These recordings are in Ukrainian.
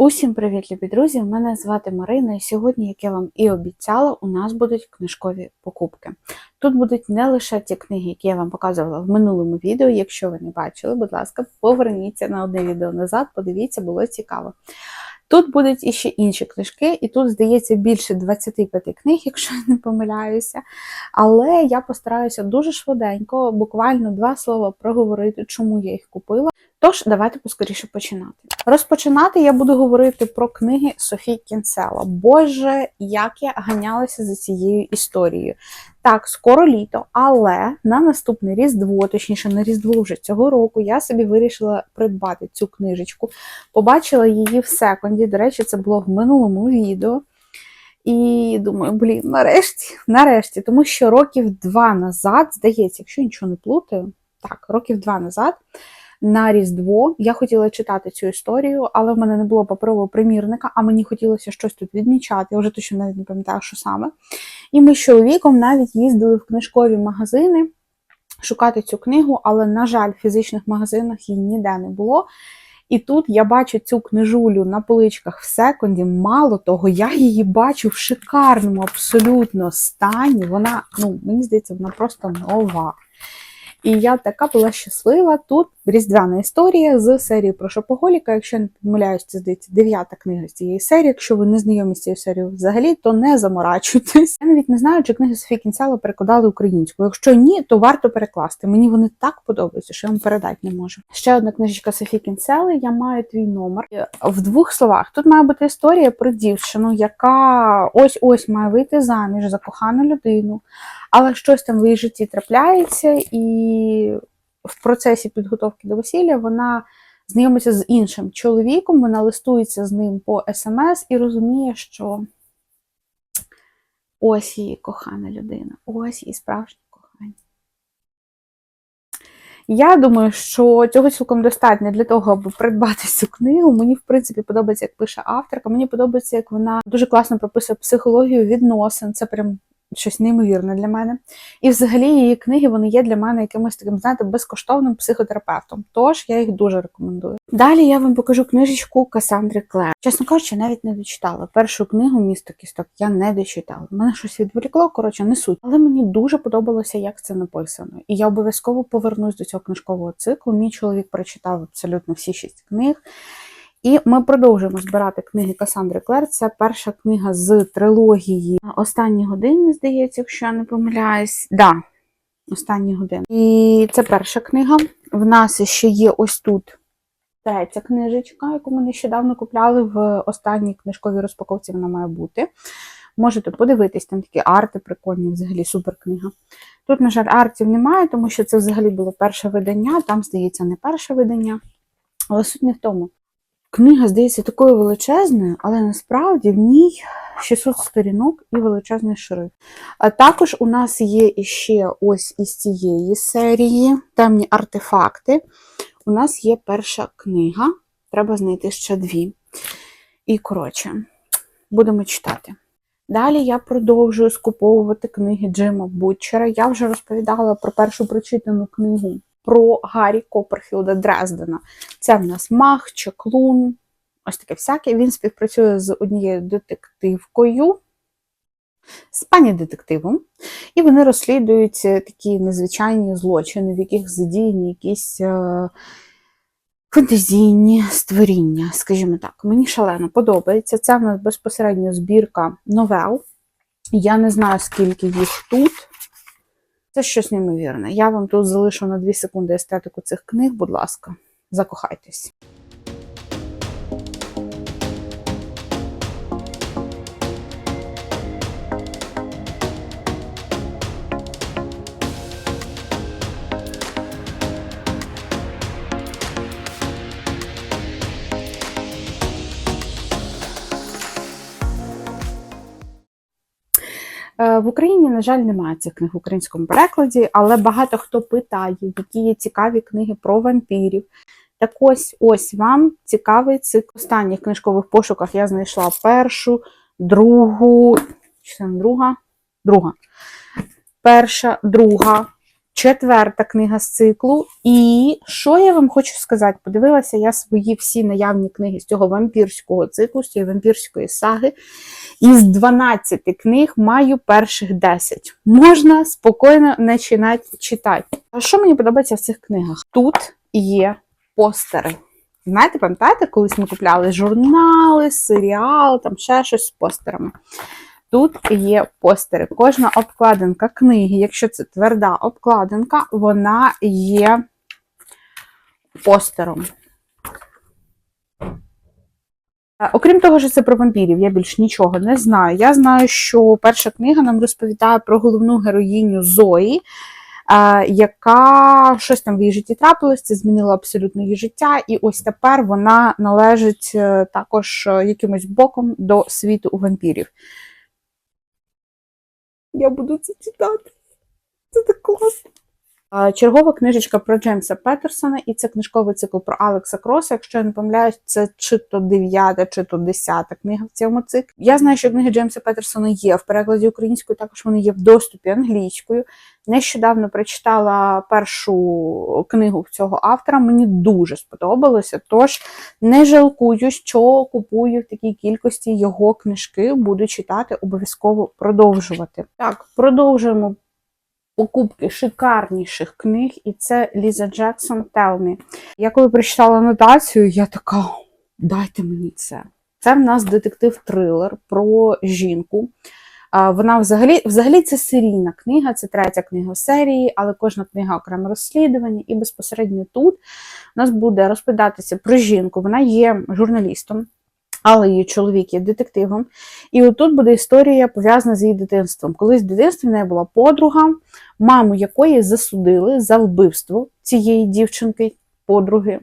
Усім привіт, любі друзі! Мене звати Марина, і сьогодні, як я вам і обіцяла, у нас будуть книжкові покупки. Тут будуть не лише ті книги, які я вам показувала в минулому відео. Якщо ви не бачили, будь ласка, поверніться на одне відео назад, подивіться, було цікаво. Тут будуть іще інші книжки, і тут, здається, більше 25 книг, якщо я не помиляюся. Але я постараюся дуже швиденько, буквально два слова проговорити, чому я їх купила. Тож, давайте поскоріше починати. Розпочинати я буду говорити про книги Софії Кінцела. Боже, як я ганялася за цією історією. Так, скоро літо, але на наступне Різдво, точніше, на Різдво вже цього року, я собі вирішила придбати цю книжечку. Побачила її в секонді. До речі, це було в минулому відео. І думаю, блін, нарешті, нарешті, тому що років два назад, здається, якщо нічого не плутаю, так, років два назад на Різдво я хотіла читати цю історію, але в мене не було паперового примірника, а мені хотілося щось тут відмічати. Я вже точно навіть не пам'ятаю, що саме. І ми з чоловіком навіть їздили в книжкові магазини шукати цю книгу, але, на жаль, в фізичних магазинах її ніде не було. І тут я бачу цю книжулю на поличках в секунді. Мало того, я її бачу в шикарному абсолютно стані. Вона, ну, мені здається, вона просто нова. І я така була щаслива. Тут різдвяна історія з серії про шопоголіка. Якщо я не помиляюсь, це здається дев'ята книга з цієї серії. Якщо ви не знайомі з цією серією взагалі, то не заморачуйтесь. Я навіть не знаю, чи книги Софії Кінцела перекладали українською. Якщо ні, то варто перекласти. Мені вони так подобаються, що я вам передати не можу. Ще одна книжечка Софії Кінцели. Я маю твій номер. В двох словах тут має бути історія про дівчину, яка ось ось має вийти заміж за кохану людину. Але щось там в її житті трапляється, і в процесі підготовки до весілля вона знайомиться з іншим чоловіком, вона листується з ним по смс і розуміє, що ось її кохана людина, ось її справжнє кохання. Я думаю, що цього цілком достатньо для того, аби придбати цю книгу. Мені, в принципі, подобається, як пише авторка. Мені подобається, як вона дуже класно прописує психологію відносин. Це прям щось неймовірне для мене. І взагалі її книги вони є для мене якимось таким, знаєте, безкоштовним психотерапевтом. Тож я їх дуже рекомендую. Далі я вам покажу книжечку Касандри Клер. Чесно кажучи, навіть не дочитала. Першу книгу місто кісток я не дочитала. Мене щось відволікло, коротше, не суть. Але мені дуже подобалося, як це написано. І я обов'язково повернусь до цього книжкового циклу. Мій чоловік прочитав абсолютно всі шість книг. І ми продовжуємо збирати книги Касандри Клер. Це перша книга з трилогії Останні години, здається, якщо я не помиляюсь. Да, Останні години. І це перша книга. В нас ще є ось тут третя книжечка, яку ми нещодавно купляли в останній книжковій розпаковці. Вона має бути. Можете подивитись, там такі арти прикольні, взагалі супер книга. Тут, на жаль, артів немає, тому що це взагалі було перше видання, там, здається, не перше видання. Але суть не в тому. Книга здається такою величезною, але насправді в ній 600 сторінок і величезний шрифт. А також у нас є іще ось із цієї серії темні артефакти. У нас є перша книга, треба знайти ще дві. І, коротше, будемо читати. Далі я продовжую скуповувати книги Джима Бутчера. Я вже розповідала про першу прочитану книгу про Гаррі Копперфілда Дрездена. Це в нас маг, чаклун, ось таке всяке. Він співпрацює з однією детективкою, з пані детективом, і вони розслідують такі незвичайні злочини, в яких задіяні якісь е фантазійні створіння, скажімо так. Мені шалено подобається. Це в нас безпосередньо збірка новел. Я не знаю, скільки їх тут. Це щось неймовірне. Я вам тут залишу на 2 секунди естетику цих книг, будь ласка, закохайтесь. В Україні, на жаль, немає цих книг в українському перекладі, але багато хто питає, які є цікаві книги про вампірів. Так ось ось вам цікавий цикл. Останніх книжкових пошуках я знайшла першу, другу, чи це друга? Друга. Перша, друга четверта книга з циклу. І що я вам хочу сказати? Подивилася я свої всі наявні книги з цього вампірського циклу, з цієї вампірської саги. Із 12 книг маю перших 10. Можна спокійно починати читати. А що мені подобається в цих книгах? Тут є постери. Знаєте, пам'ятаєте, колись ми купляли журнали, серіал, там ще щось з постерами. Тут є постери. Кожна обкладинка книги, якщо це тверда обкладинка, вона є постером. Е, Окрім того, що це про вампірів, я більш нічого не знаю. Я знаю, що перша книга нам розповідає про головну героїню Зої, е, яка щось там в її житті трапилось, це змінило абсолютно її життя, і ось тепер вона належить е, також якимось боком до світу вампірів. Я буду це читати. Це так класно. Чергова книжечка про Джеймса Петерсона, і це книжковий цикл про Алекса Кроса. Якщо я не помиляюсь, це чи то дев'ята, чи то десята книга в цьому циклі. Я знаю, що книги Джеймса Петерсона є в перекладі українською, також вони є в доступі англійською. Нещодавно прочитала першу книгу цього автора. Мені дуже сподобалося. Тож не жалкую, що купую в такій кількості його книжки. Буду читати, обов'язково продовжувати. Так, продовжуємо покупки шикарніших книг, і це Ліза Джексон Me. Я коли прочитала анотацію, я така: дайте мені це. Це в нас детектив-трилер про жінку. Вона взагалі, взагалі це серійна книга, це третя книга серії, але кожна книга окреме розслідування. І безпосередньо тут у нас буде розповідатися про жінку. Вона є журналістом, але її чоловік є детективом. І отут буде історія пов'язана з її дитинством. Колись в дитинстві в неї була подруга, маму якої засудили за вбивство цієї дівчинки, подруги.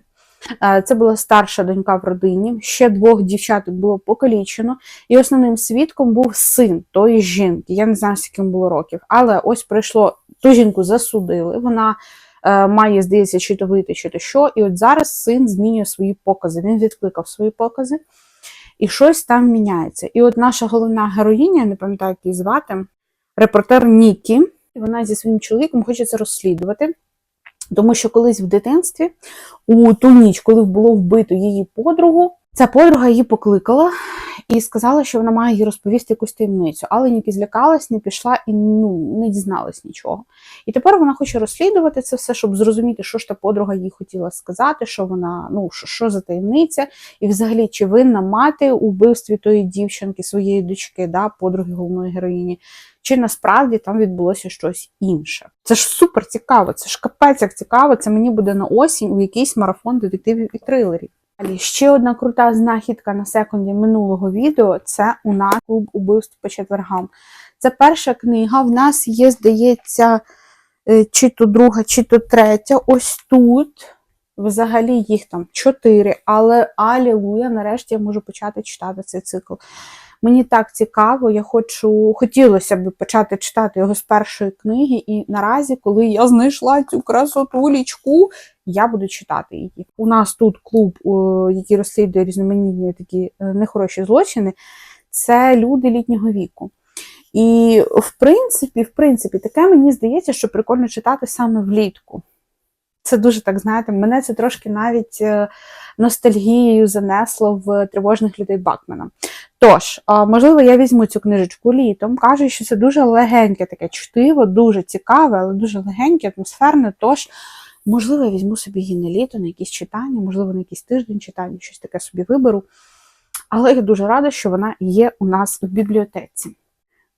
Е, Це була старша донька в родині, ще двох дівчаток було покалічено, і основним свідком був син тої жінки. Я не знаю, скільки було років, але ось прийшло, ту жінку засудили. Вона е, має, здається, чи то вийти, чи то що. І от зараз син змінює свої покази. Він відкликав свої покази, і щось там міняється. І от наша головна героїня, я не пам'ятаю, як її звати, репортер Нікі. Вона зі своїм чоловіком хоче це розслідувати. Тому що колись в дитинстві, у ту ніч, коли було вбито її подругу, ця подруга її покликала і сказала, що вона має їй розповісти якусь таємницю. Але Нікі злякалась, не пішла і ну, не дізналась нічого. І тепер вона хоче розслідувати це все, щоб зрозуміти, що ж та подруга їй хотіла сказати, що вона, ну, що, що за таємниця, і взагалі, чи винна мати у вбивстві тої дівчинки, своєї дочки, да, подруги головної героїні чи насправді там відбулося щось інше. Це ж супер цікаво, це ж капець як цікаво. Це мені буде на осінь у якийсь марафон детективів і трилерів. Далі ще одна крута знахідка на секунді минулого відео це у нас клуб убивств по четвергам. Це перша книга. В нас є, здається, е, чи то друга, чи то третя. Ось тут. Взагалі їх там чотири, але алілуя, нарешті я можу почати читати цей цикл. Мені так цікаво, я хочу, хотілося б почати читати його з першої книги, і наразі, коли я знайшла цю красотулічку, я буду читати її. У нас тут клуб, який розслідує різноманітні такі е, нехороші злочини, це люди літнього віку. І в принципі, в принципі, таке мені здається, що прикольно читати саме влітку. Це дуже так, знаєте, мене це трошки навіть е, ностальгією занесло в тривожних людей Бакмена. Тож, можливо, я візьму цю книжечку літом. Кажуть, що це дуже легеньке таке чтиво, дуже цікаве, але дуже легеньке, атмосферне. Тож, можливо, я візьму собі її на літо, на якісь читання, можливо, на якийсь тиждень читання, щось таке собі виберу. Але я дуже рада, що вона є у нас в бібліотеці.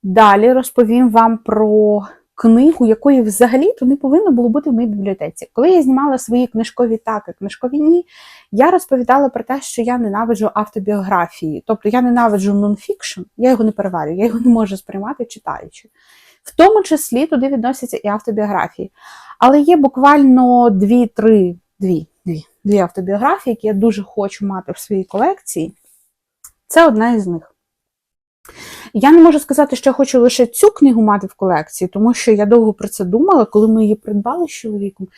Далі розповім вам про книгу, якої взагалі-то не повинно було бути в моїй бібліотеці. Коли я знімала свої книжкові так і книжкові ні, я розповідала про те, що я ненавиджу автобіографії. Тобто я ненавиджу нонфікшн, я його не переварю, я його не можу сприймати читаючи. В тому числі туди відносяться і автобіографії. Але є буквально дві-три, дві, дві, дві автобіографії, які я дуже хочу мати в своїй колекції. Це одна із них. Я не можу сказати, що я хочу лише цю книгу мати в колекції, тому що я довго про це думала, коли ми її придбали з чоловіком.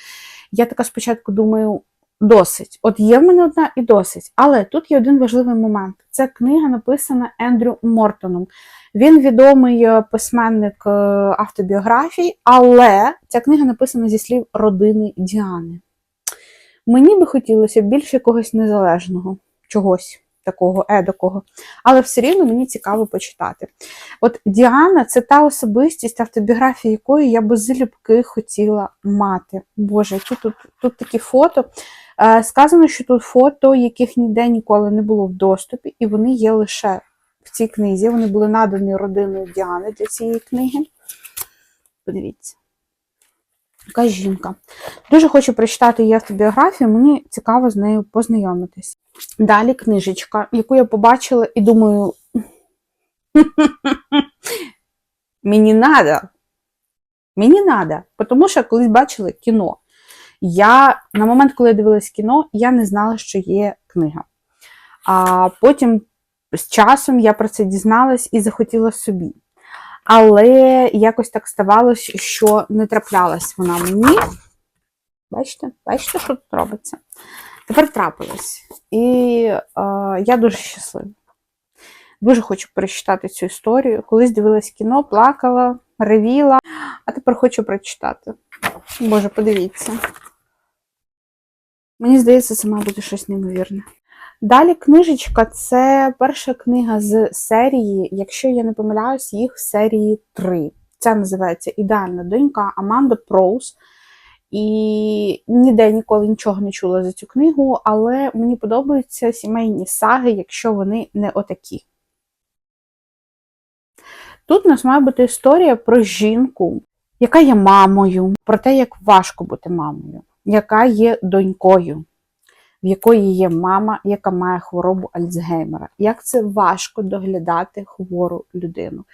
Я така спочатку думаю, досить. От є в мене одна і досить. Але тут є один важливий момент. Це книга написана Ендрю Мортоном. Він відомий е, письменник е, автобіографій, але ця книга написана зі слів родини Діани. Мені би хотілося більше якогось незалежного, чогось такого едакого, але все рівно мені цікаво почитати. От Діана це та особистість, автобіографія якої я би залюбки хотіла мати. Боже, які тут, тут такі фото. Е, Сказано, що тут фото, яких ніде ніколи не було в доступі, і вони є лише в цій книзі. Вони були надані родиною Діани для цієї книги. Подивіться. Така жінка. Дуже хочу прочитати її автобіографію, мені цікаво з нею познайомитись. Далі книжечка, яку я побачила і думаю. Мені надо. Мені надо. Тому що колись бачила кіно. Я на момент, коли я дивилась кіно, я не знала, що є книга. А потім з часом я про це дізналась і захотіла собі. Але якось так ставалося, що не траплялась вона мені. Бачите? Бачите, що тут робиться? Тепер трапилось. І е, я дуже щаслива. Дуже хочу перечитати цю історію. Колись дивилась кіно, плакала, ревіла, а тепер хочу прочитати. Боже, подивіться. Мені здається, це має бути щось неймовірне. Далі книжечка це перша книга з серії, якщо я не помиляюсь, їх в серії 3. Це називається Ідеальна донька Аманда Проус. І ніде ніколи нічого не чула за цю книгу, але мені подобаються сімейні саги, якщо вони не отакі. Тут у нас має бути історія про жінку, яка є мамою, про те, як важко бути мамою, яка є донькою, в якої є мама, яка має хворобу Альцгеймера. Як це важко доглядати хвору людину.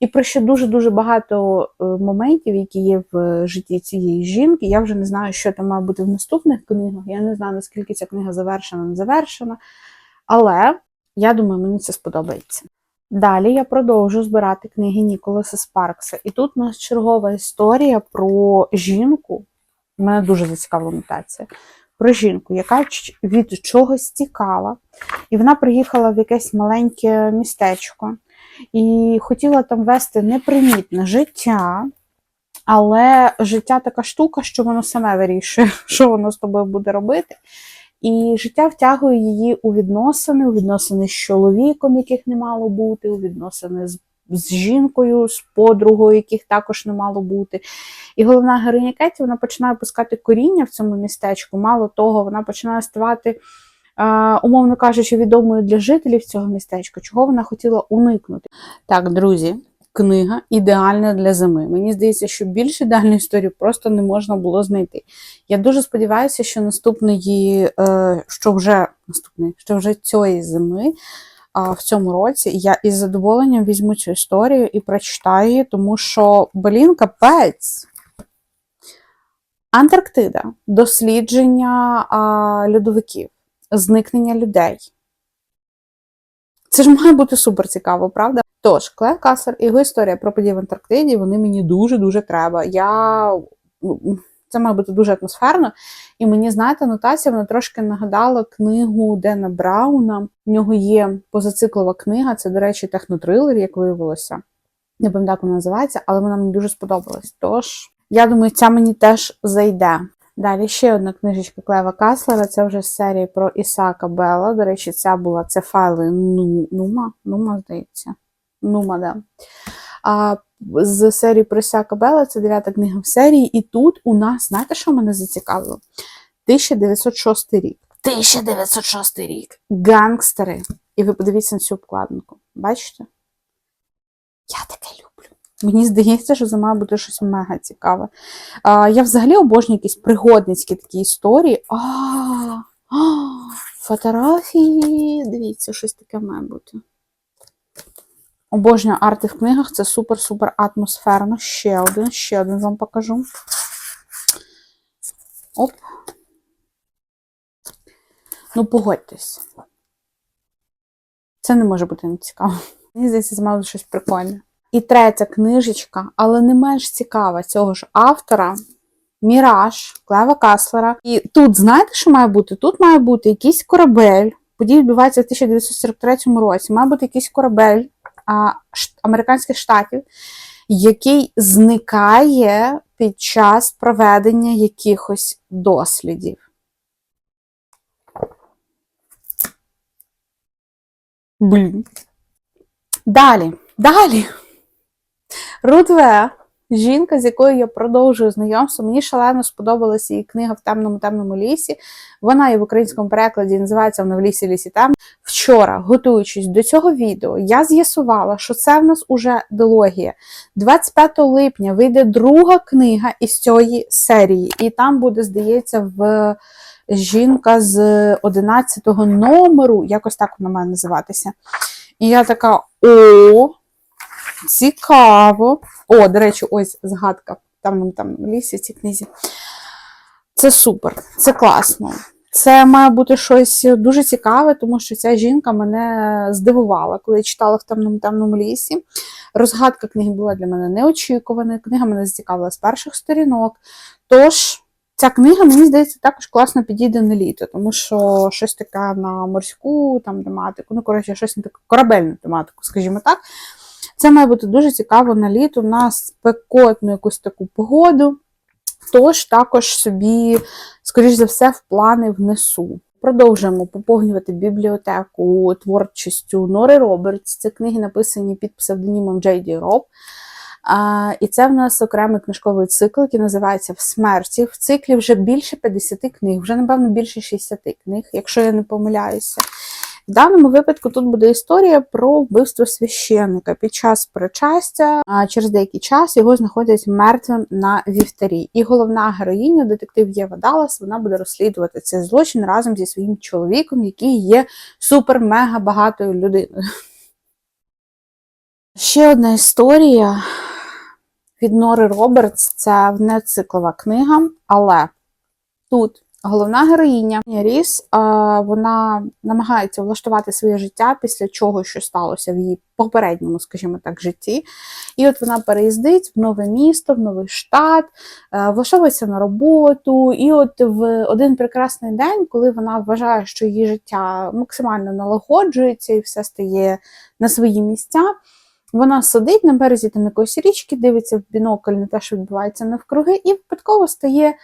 І про ще дуже-дуже багато е, моментів, які є в житті цієї жінки. Я вже не знаю, що там має бути в наступних книгах. Я не знаю, наскільки ця книга завершена, не завершена. Але я думаю, мені це сподобається. Далі я продовжу збирати книги Ніколаса Спаркса. І тут у нас чергова історія про жінку. Мене дуже зацікавила нотація. Про жінку, яка від чогось тікала, і вона приїхала в якесь маленьке містечко і хотіла там вести непримітне життя, але життя така штука, що воно саме вирішує, що воно з тобою буде робити. І життя втягує її у відносини, у відносини з чоловіком, яких не мало бути, у відносини з, з жінкою, з подругою, яких також не мало бути. І головна героїня Кеті вона починає пускати коріння в цьому містечку. Мало того, вона починає ставати, е, умовно кажучи, відомою для жителів цього містечка, чого вона хотіла уникнути. Так, друзі. Книга ідеальна для зими. Мені здається, що більш ідеальну історію просто не можна було знайти. Я дуже сподіваюся, що наступної, е, що вже наступний, що вже цієї зими в цьому році я із задоволенням візьму цю історію і прочитаю її, тому що, блін, капець. Антарктида, дослідження льодовиків, зникнення людей. Це ж має бути супер цікаво, правда? Тож, Клев Каслер і його історія про події в Антарктиді, вони мені дуже-дуже треба. Я... Це має бути дуже атмосферно. І мені, знаєте, анотація вона трошки нагадала книгу Дена Брауна. В нього є позациклова книга, це, до речі, технотрилер, як виявилося. Не пам'ятаю, як вона називається, але вона мені дуже сподобалась. Тож, я думаю, ця мені теж зайде. Далі ще одна книжечка Клева Каслера, це вже з серії про Ісака Белла. До речі, ця була це файли Нума, Нума, здається. Нума, да. А, з серії про Ісака Белла, це дев'ята книга в серії. І тут у нас, знаєте, що мене зацікавило? 1906 рік. 1906 рік. Гангстери. І ви подивіться на цю обкладинку. Бачите? Я таке люблю. Мені здається, що це має бути щось мега цікаве. А, Я взагалі обожнюю якісь пригодницькі такі історії. А, а, Фотографії. Дивіться, щось таке має бути. Обожнюю арти в книгах, це супер-супер атмосферно. Ще один, ще один вам покажу. Оп. Ну, погодьтесь. Це не може бути нецікаво. Мені здається, це мало щось прикольне. І третя книжечка, але не менш цікава цього ж автора. Міраж Клева Каслера. І тут, знаєте, що має бути? Тут має бути якийсь корабель. Події відбуваються в 1943 році. Має бути якийсь корабель американських штатів, який зникає під час проведення якихось дослідів. Блін. Далі, далі. Рудве, жінка, з якою я продовжую знайомство. Мені шалено сподобалася її книга в темному темному лісі. Вона є в українському перекладі, називається вона в лісі лісі там. Вчора, готуючись до цього відео, я з'ясувала, що це в нас уже дилогія. 25 липня вийде друга книга із цієї серії, і там буде, здається, в жінка з 11 номеру, якось так вона має називатися. І я така: о, цікаво. О, до речі, ось згадка там там лісі в книзі. Це супер, це класно. Це має бути щось дуже цікаве, тому що ця жінка мене здивувала, коли я читала в темному темному лісі. Розгадка книги була для мене неочікуваною. Книга мене зацікавила з перших сторінок. Тож, ця книга, мені здається, також класно підійде на літо, тому що щось таке на морську там, тематику, ну, коротше, щось на таку корабельну тематику, скажімо так. Це має бути дуже цікаво на літо, на спекотну якусь таку погоду. Тож також собі, скоріш за все, в плани внесу. Продовжуємо поповнювати бібліотеку творчістю Нори Робертс. Це книги написані під псевдонімом Джейді Роб. А, і це в нас окремий книжковий цикл, який називається В смерті. В циклі вже більше 50 книг, вже, напевно, більше 60 книг, якщо я не помиляюся. В даному випадку тут буде історія про вбивство священника. Під час причастя, через деякий час його знаходять мертвим на вівтарі. І головна героїня, детектив Єва Даллас, вона буде розслідувати цей злочин разом зі своїм чоловіком, який є супер-мега багатою людиною. Ще одна історія від Нори Робертс це не циклова книга, але тут головна героїня Ріс, вона намагається влаштувати своє життя після чого, що сталося в її попередньому, скажімо так, житті. І от вона переїздить в нове місто, в новий штат, влаштовується на роботу. І от в один прекрасний день, коли вона вважає, що її життя максимально налагоджується і все стає на свої місця. Вона сидить на березі там якоїсь річки, дивиться в бінокль на те, що відбувається навкруги, і випадково стає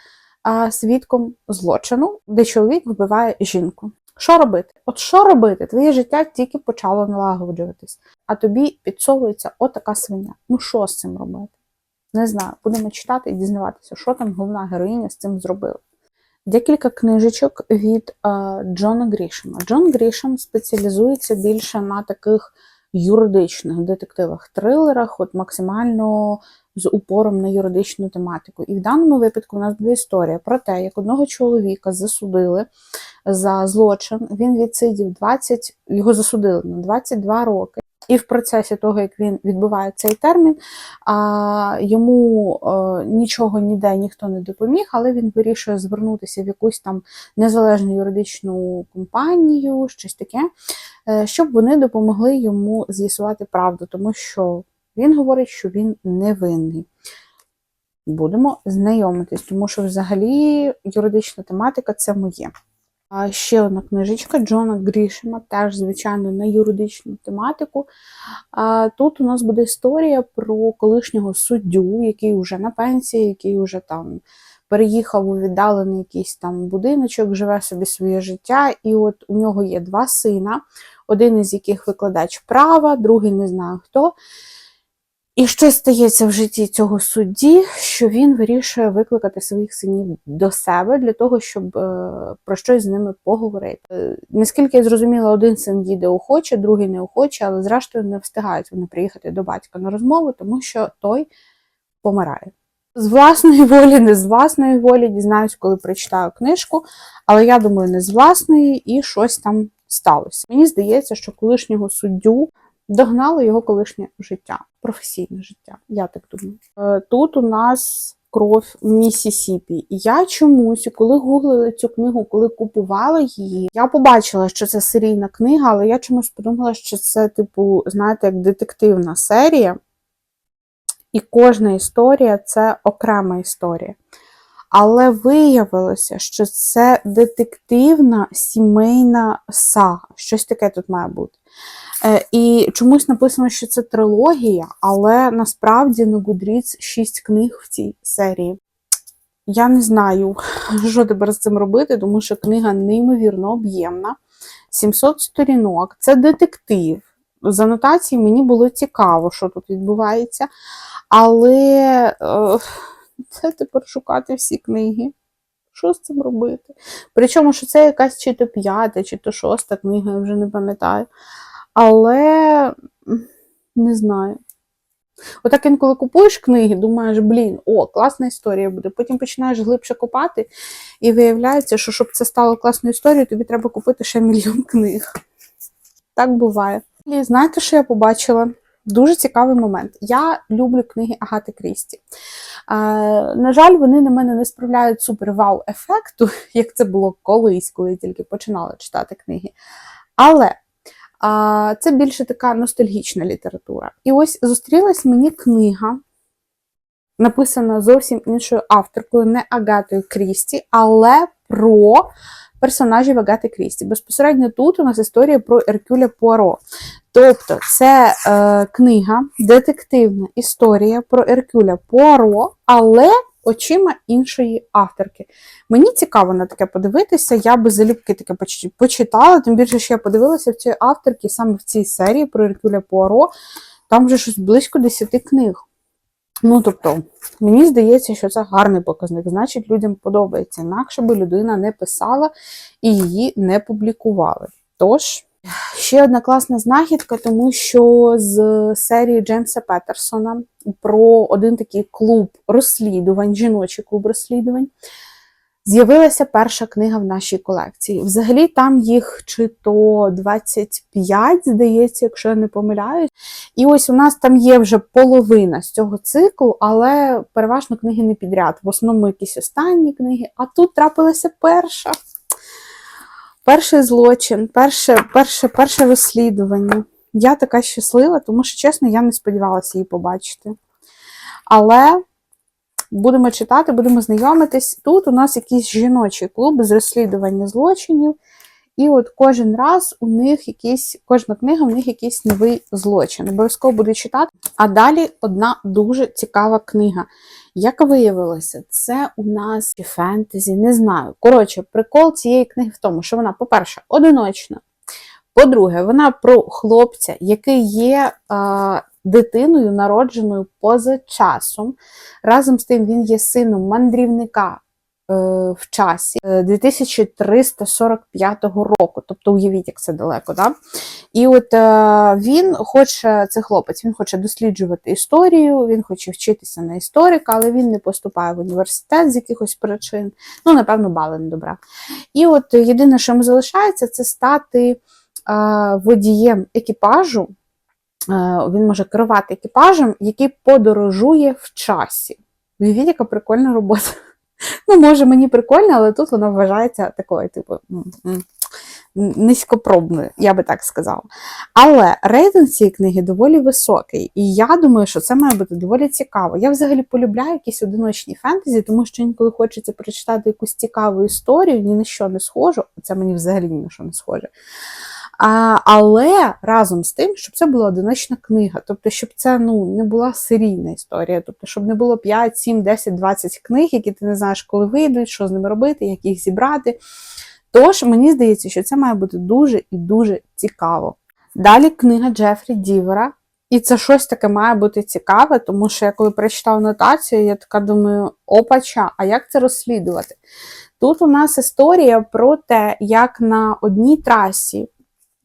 а, свідком злочину, де чоловік вбиває жінку. Що робити? От що робити? Твоє життя тільки почало налагоджуватись, а тобі підсовується отака свиня. Ну що з цим робити? Не знаю. Будемо читати і дізнаватися, що там головна героїня з цим зробила. Декілька книжечок від а, Джона Грішема. Джон Грішем спеціалізується більше на таких юридичних детективах, трилерах, от максимально з упором на юридичну тематику. І в даному випадку у нас буде історія про те, як одного чоловіка засудили за злочин. Він відсидів 20, його засудили на 22 роки. І в процесі того, як він відбуває цей термін, а, йому а, нічого ніде ніхто не допоміг, але він вирішує звернутися в якусь там незалежну юридичну компанію, щось таке, е, щоб вони допомогли йому з'ясувати правду, тому що він говорить, що він невинний. Будемо знайомитись, тому що взагалі юридична тематика це моє. А ще одна книжечка Джона Грішема, теж, звичайно, на юридичну тематику. Тут у нас буде історія про колишнього суддю, який вже на пенсії, який вже там переїхав у віддалений якийсь там будиночок, живе собі своє життя. І от у нього є два сина, один із яких викладач права, другий не знаю хто. І що стається в житті цього судді, що він вирішує викликати своїх синів до себе для того, щоб е, про щось з ними поговорити. Е, наскільки я зрозуміла, один син їде охоче, другий не охоче, але зрештою не встигають вони приїхати до батька на розмову, тому що той помирає. З власної волі, не з власної волі, дізнаюсь, коли прочитаю книжку, але я думаю, не з власної і щось там сталося. Мені здається, що колишнього суддю догнало його колишнє життя, професійне життя. Я так думаю. Е, Тут у нас кров Місісіпі. І я чомусь, коли гуглила цю книгу, коли купувала її, я побачила, що це серійна книга, але я чомусь подумала, що це, типу, знаєте, як детективна серія. І кожна історія це окрема історія. Але виявилося, що це детективна сімейна сага. Щось таке тут має бути. Е, І чомусь написано, що це трилогія, але насправді на Goodreads 6 книг в цій серії. Я не знаю, що тепер з цим робити, тому що книга неймовірно об'ємна. 700 сторінок, це детектив. З анотації мені було цікаво, що тут відбувається. Але е, це тепер шукати всі книги. Що з цим робити? Причому, що це якась чи то п'ята, чи то шоста книга, я вже не пам'ятаю. Але не знаю. Отак інколи купуєш книги, думаєш, блін, о, класна історія буде. Потім починаєш глибше копати, і виявляється, що щоб це стало класною історією, тобі треба купити ще мільйон книг. Так буває. І знаєте, що я побачила? Дуже цікавий момент. Я люблю книги Агати Крісті. Е, на жаль, вони на мене не справляють супер-вау-ефекту, як це було колись, коли я тільки починала читати книги. Але це більше така ностальгічна література. І ось зустрілась мені книга, написана зовсім іншою авторкою, не Агатою Крісті, але про персонажів Агати Крісті. Безпосередньо тут у нас історія про Еркюля Пуаро. Тобто, це е, книга, детективна історія про Еркюля Пуаро, але очима іншої авторки. Мені цікаво на таке подивитися, я би залюбки таке почитала, тим більше, що я подивилася в цій авторці саме в цій серії про Еркюля Пуаро, там вже щось близько 10 книг. Ну, тобто, мені здається, що це гарний показник, значить, людям подобається. Інакше би людина не писала і її не публікували. Тож, ще одна класна знахідка, тому що з серії Джеймса Петерсона про один такий клуб розслідувань, жіночий клуб розслідувань. З'явилася перша книга в нашій колекції. Взагалі там їх чи то 25, здається, якщо я не помиляюсь. І ось у нас там є вже половина з цього циклу, але переважно книги не підряд. В основному якісь останні книги. А тут трапилася перша. Перший злочин, перше, перше, перше розслідування. Я така щаслива, тому що, чесно, я не сподівалася її побачити. Але будемо читати, будемо знайомитись. Тут у нас якийсь жіночий клуб з розслідування злочинів. І от кожен раз у них якийсь, кожна книга у них якийсь новий злочин. Обов'язково буду читати. А далі одна дуже цікава книга. Як виявилося, це у нас фентезі, не знаю. Коротше, прикол цієї книги в тому, що вона, по-перше, одиночна. По-друге, вона про хлопця, який є е, дитиною, народженою поза часом. Разом з тим, він є сином мандрівника в часі е, 2345 року. Тобто, уявіть, як це далеко. Да? І от е, він хоче, це хлопець, він хоче досліджувати історію, він хоче вчитися на історика, але він не поступає в університет з якихось причин. Ну, напевно, бали не добра. І от єдине, що йому залишається, це стати е, водієм екіпажу. Е, Він може керувати екіпажем, який подорожує в часі. Уявіть, яка прикольна робота. Ну, може, мені прикольно, але тут вона вважається такою, типу, низькопробною, я би так сказала. Але рейтинг цієї книги доволі високий, і я думаю, що це має бути доволі цікаво. Я взагалі полюбляю якісь одиночні фентезі, тому що інколи хочеться прочитати якусь цікаву історію, ні на що не схожу. Це мені взагалі ні на що не схоже. А, але разом з тим, щоб це була одиночна книга, тобто, щоб це ну, не була серійна історія, тобто, щоб не було 5, 7, 10, 20 книг, які ти не знаєш, коли вийдуть, що з ними робити, як їх зібрати. Тож, мені здається, що це має бути дуже і дуже цікаво. Далі книга Джефрі Дівера. І це щось таке має бути цікаве, тому що я коли прочитав нотацію, я така думаю, опача, а як це розслідувати? Тут у нас історія про те, як на одній трасі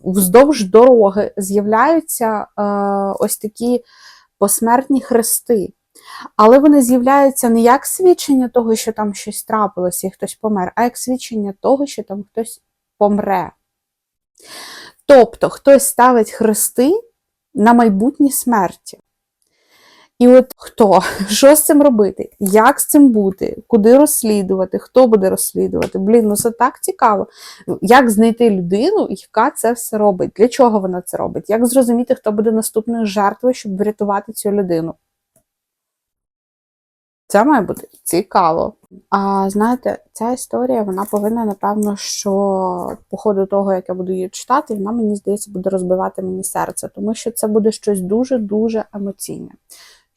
вздовж дороги з'являються е, ось такі посмертні хрести. Але вони з'являються не як свідчення того, що там щось трапилося і хтось помер, а як свідчення того, що там хтось помре. Тобто хтось ставить хрести на майбутні смерті. І от хто, що з цим робити, як з цим бути, куди розслідувати, хто буде розслідувати? Блін, ну це так цікаво. Як знайти людину, яка це все робить? Для чого вона це робить? Як зрозуміти, хто буде наступною жертвою, щоб врятувати цю людину? Це має бути цікаво. А знаєте, ця історія вона повинна, напевно, що по ходу того, як я буду її читати, вона мені здається буде розбивати мені серце, тому що це буде щось дуже-дуже емоційне.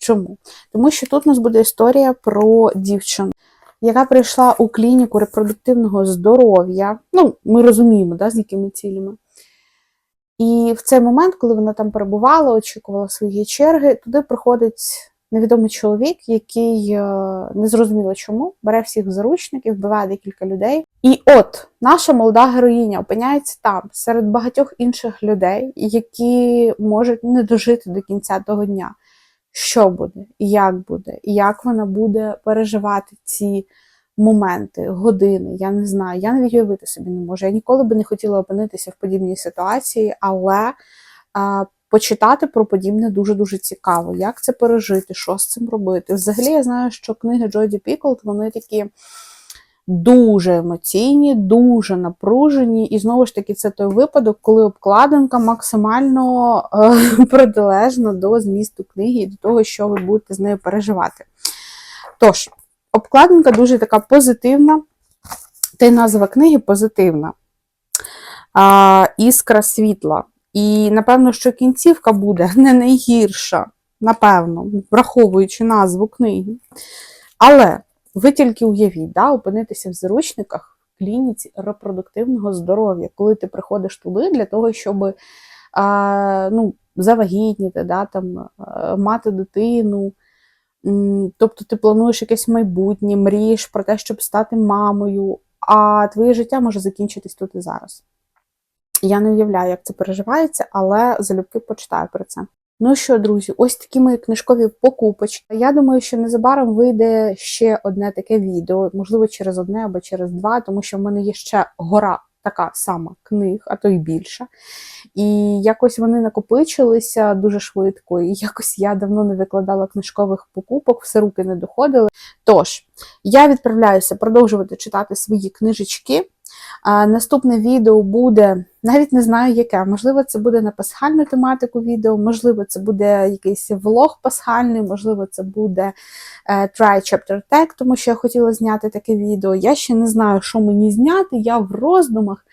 Чому? Тому що тут у нас буде історія про дівчину, яка прийшла у клініку репродуктивного здоров'я. Ну, ми розуміємо, да, з якими цілями. І в цей момент, коли вона там перебувала, очікувала своєї черги, туди приходить невідомий чоловік, який е, незрозуміло чому бере всіх заручників, вбиває декілька людей. І от наша молода героїня опиняється там серед багатьох інших людей, які можуть не дожити до кінця того дня. Що буде, як буде, як вона буде переживати ці моменти, години, я не знаю. Я навіть уявити собі не можу. Я ніколи би не хотіла опинитися в подібній ситуації, але а, почитати про подібне дуже-дуже цікаво. Як це пережити, що з цим робити. Взагалі, я знаю, що книги Джоді Піклд, вони такі. Дуже емоційні, дуже напружені, і знову ж таки, це той випадок, коли обкладинка максимально е, протилежна до змісту книги і до того, що ви будете з нею переживати. Тож, обкладинка дуже така позитивна, та й назва книги позитивна. А, Іскра світла. І напевно, що кінцівка буде не найгірша, напевно, враховуючи назву книги. Але ви тільки уявіть, да, опинитися в заручниках в клініці репродуктивного здоров'я, коли ти приходиш туди для того, щоб а, ну, завагітніти, да, там, мати дитину. Тобто ти плануєш якесь майбутнє, мрієш про те, щоб стати мамою, а твоє життя може закінчитись тут і зараз. Я не уявляю, як це переживається, але залюбки почитаю про це. Ну що, друзі, ось такі мої книжкові покупочки. Я думаю, що незабаром вийде ще одне таке відео, можливо, через одне або через два, тому що в мене є ще гора така сама книг, а то й більша. І якось вони накопичилися дуже швидко, і якось я давно не викладала книжкових покупок, все руки не доходили. Тож, я відправляюся продовжувати читати свої книжечки. А, наступне відео буде, навіть не знаю яке, можливо, це буде на пасхальну тематику відео, можливо, це буде якийсь влог пасхальний, можливо, це буде е, Try Chapter Tag, тому що я хотіла зняти таке відео. Я ще не знаю, що мені зняти, я в роздумах.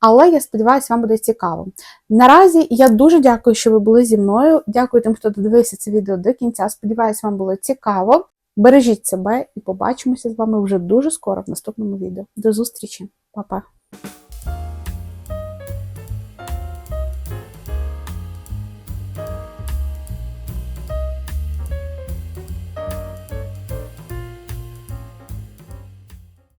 Але я сподіваюся, вам буде цікаво. Наразі я дуже дякую, що ви були зі мною. Дякую тим, хто додивився це відео до кінця. Сподіваюся, вам було цікаво. Бережіть себе і побачимося з вами вже дуже скоро в наступному відео. До зустрічі, Па-па!